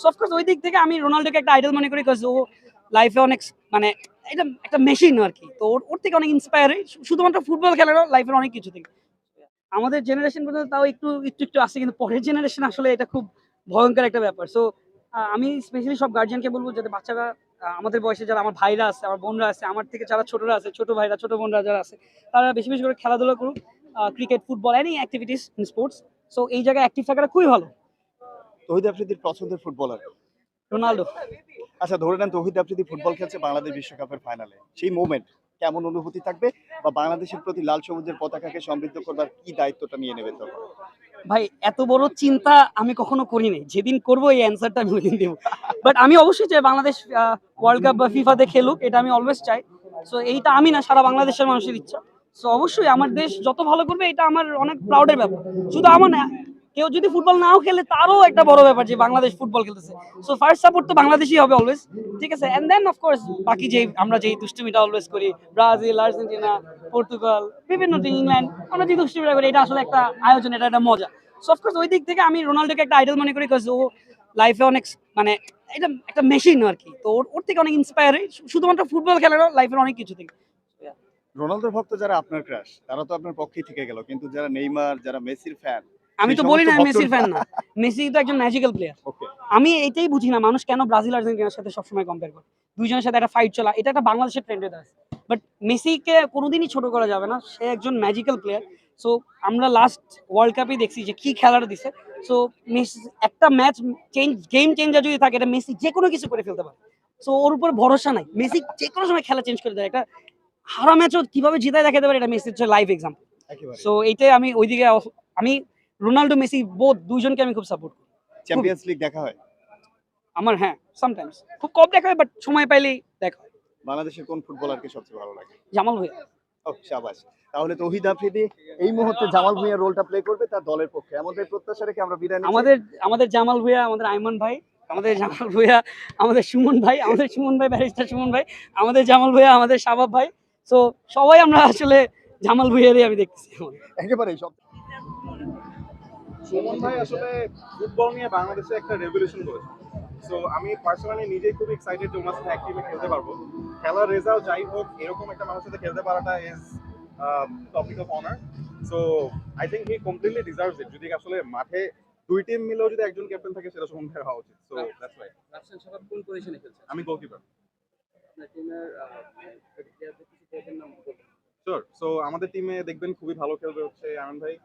So ওই দিক থেকে আমি রোনাল্ডোকে একটা আইডল মনে করি ও লাইফে অনেক মানে একটা মেশিন আর কি তো ওর থেকে অনেক ইন্সপায়ার শুধুমাত্র ফুটবল খেলার লাইফের অনেক কিছু থেকে। আমাদের জেনারেশন পর্যন্ত তাও একটু একটু একটু আসছে কিন্তু পরের জেনারেশন আসলে এটা খুব ভয়ঙ্কর একটা ব্যাপার। সো আমি স্পেশালি সব গার্জিয়ানকে বলব যাতে বাচ্চারা আমাদের বয়সে যারা আমার ভাইরা আছে, আমার বোনরা আছে, আমার থেকে যারা ছোটরা আছে, ছোট ভাইরা, ছোট বোনরা যারা আছে, তারা বেশি বেশি করে খেলাধুলা করুক। Cricket football any activities in sports so এই জায়গায় অ্যাক্টিভ থাকাটা খুবই ভালো। তহিদ আফ্রিদির পছন্দের ফুটবলার রোনাল্ডো আচ্ছা ধরে নেন তহিদ আফ্রিদি ফুটবল খেলছে বাংলাদেশ বিশ্বকাপের ফাইনালে। সেই মোমেন্ট কেমন অনুভূতি থাকবে বা বাংলাদেশের প্রতি লাল সবুজের পতাকাকে সমৃদ্ধ করবার কি দায়িত্বটা নিয়ে নেবে তখন? ভাই এত বড় চিন্তা আমি কখনো করিনি। যেদিন করব এই অ্যান্সারটা আমি ওইদিন দেবো। বাট আমি অবশ্যই চাই বাংলাদেশ ওয়ার্ল্ড কাপ বা ফিফাতে খেলুক এটা আমি অলওয়েজ চাই। সো এইটা আমি না সারা বাংলাদেশের মানুষের ইচ্ছা। সো অবশ্যই আমার দেশ যত ভালো করবে এটা আমার অনেক প্রাউডের ব্যাপার। শুধু আমার না কেউ যদি ফুটবল নাও খেলে, তারও একটা বড় ব্যাপার যে বাংলাদেশ ফুটবল খেলতেছে। সো ফার্স্ট সাপোর্ট তো বাংলাদেশই হবে অলওয়েজ ঠিক আছে? এন্ড দেন অফকোর্স বাকি যে আমরা যেই দুষ্টুমিটা অলওয়েজ করি, ব্রাজিল, আর্জেন্টিনা, পর্তুগাল, বিভিন্ন টিম ইংল্যান্ড, আমরা যে দুষ্টুমিটা করি, এটা আসলে একটা আয়োজন, এটা একটা মজা। সো অফকোর্স ওই দিক থেকে আমি রোনাল্ডোকে একটা আইডল মনে করি ও লাইফে অনেক মানে এটা একটা মেশিন আর কি তো ওর থেকে অনেক ইন্সপায়ার হই শুধুমাত্র ফুটবল খেলার লাইফের অনেক কিছু থেকে। রোনালদোর ভক্ত যারা আপনার ক্রাশ তারা তো আপনার পক্ষেই থেকে গেল। কিন্তু যারা নেইমার, যারা মেসির ফ্যান আমি তো বলি না মেসির ফ্যান না। মেসি তো একজন ম্যাজিক্যাল প্লেয়ার আমি এটাই বুঝি না মানুষ কেন ব্রাজিল আর্জেন্টিনার সাথে সবসময় কম্পেয়ার করে? দুইজনের সাথে একটা ফাইট চলা এটা একটা বাংলাদেশের ট্রেন্ডে আছে বাট মেসিকে কোনোদিনই ছোট করা যাবে না সে একজন ম্যাজিক্যাল প্লেয়ার সো আমরা লাস্ট ওয়ার্ল্ড কাপে দেখছি যে কি খেলাটা দিছে। সো মেসি একটা ম্যাচ চেঞ্জ গেম চেঞ্জার যদি থাকে এটা মেসি যে কোনো কিছু করে ফেলতে পারে। সো ওর উপর ভরসা নাই। মেসি যে কোনো সময় খেলা চেঞ্জ করে দেয়। একটা হারা ম্যাচও কীভাবে জিতায় দেখাতে পারে এটা মেসির হচ্ছে লাইভ এক্সাম্পল সো এইটাই আমি ওইদিকে আমি রোনাল্ডো মেসি বোধ দুইজনকে আমি খুব সাপোর্ট করি। চ্যাম্পিয়ন্স লিগ দেখা হয়? আমার হ্যাঁ সামটাইমস খুব কম দেখা হয় বাট সময় পাইলেই দেখা হয়। বাংলাদেশের কোন ফুটবলারকে সবচেয়ে ভালো লাগে? জামাল ভাইয়া। ও শাবাশ তাহলে তহিদ আফ্রিদি এই মুহূর্তে জামাল রোলটা প্লে করবে তার দলের পক্ষে। আমাদের প্রত্যাশা রেখে আমরা বিদায় আমাদের আমাদের জামাল ভুইয়া আমাদের আইমান ভাই আমাদের জামাল ভুইয়া আমাদের সুমন ভাই আমাদের সুমন ভাই ব্যারিস্টার সুমন ভাই আমাদের জামাল ভুইয়া আমাদের শাবাব ভাই। সো সবাই আমরা আসলে জামাল ভুইয়ারই আমি দেখতেছি। একেবারেই সব সুমন ভাই আসলে ফুটবল নিয়ে বাংলাদেশে একটা রেভলিউশন করেছে। সো আমি পার্সোনালি নিজেই খুব এক্সাইটেড যে ওনার সাথে অ্যাক্টিভে খেলতে পারব। খেলার রেজাল্ট যাই হোক এরকম একটা মানুষের সাথে খেলতে পারাটা is topic of honour so I think he completely deserves it যদি আসলে মাঠে দুই টিম মিলেও যদি একজন ক্যাপ্টেন থাকে সেটা সুমন ভাইয়ের হওয়া উচিত। So that's right Rafsan Sabab কোন পজিশনে খেলছেন? আমি গোলকিপার টিমের সো আমাদের টিমে দেখবেন খুবই ভালো খেলবে হচ্ছে আনন্দ ভাই।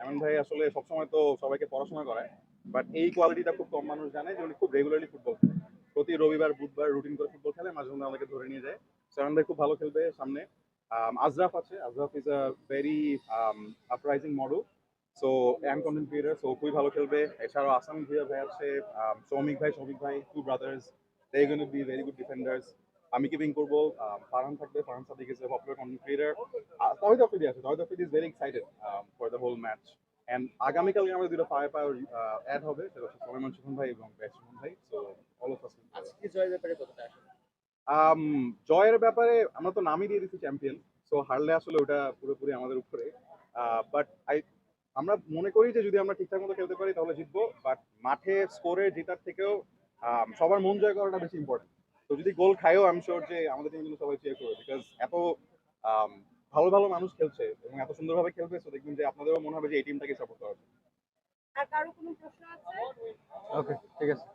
আনন্দ ভাই আসলে সবসময় তো সবাইকে পড়াশোনা করায় বাট এই কোয়ালিটিটা খুব কম মানুষ জানে যে উনি খুব রেগুলারলি ফুটবল খেলে। প্রতি রবিবার, বুধবার রুটিন করে ফুটবল খেলে, মাঝে মধ্যে আমাদেরকে ধরে নিয়ে যায়। সো আনন্দ ভাই খুব ভালো খেলবে সামনে। আজরাফ আছে। Azraf is a very uprising model so and content creator so খুবই ভালো খেলবে। এছাড়াও আসাম ভিয়া ভাই আছে। সৌমিক ভাই সৌমিক ভাই two brothers they be very good defenders আমি কিপিং করব? um, ফারহান থাকবে Farhan Sadiq is a popular content creator Tohid Afridi আছে Tohid Afridi is very excited for the whole match and আগামীকালকে আমাদের দুটো ফায়ার পাওয়ার অ্যাড হবে সেটা হচ্ছে সলেমান সুমন ভাই এবং ব্যাস সুমন ভাই সো অল অফ আস আজকে জয়ের ব্যাপারে কতটা আম, জয়ের ব্যাপারে আমরা তো নামই দিয়ে দিচ্ছি চ্যাম্পিয়ন সো হারলে আসলে ওটা পুরোপুরি আমাদের উপরে। বাট আই আমরা মনে করি যে যদি আমরা ঠিকঠাক মতো খেলতে পারি তাহলে জিতবো বাট মাঠে স্কোরে জেতার থেকেও সবার মন জয় করাটা বেশি ইম্পর্টেন্ট তো যদি গোল খায়ও আমি শিওর যে আমাদের টিমের কিন্তু সবাই চেয়ার করবে বিকজ এত আম, ভালো ভালো মানুষ খেলছে এবং এত সুন্দরভাবে খেলবে তো দেখবেন যে আপনাদেরও মনে হবে যে এই টিমটাকে সাপোর্ট করা আর কারও কোনো প্রশ্ন আছে? ওকে ঠিক আছে।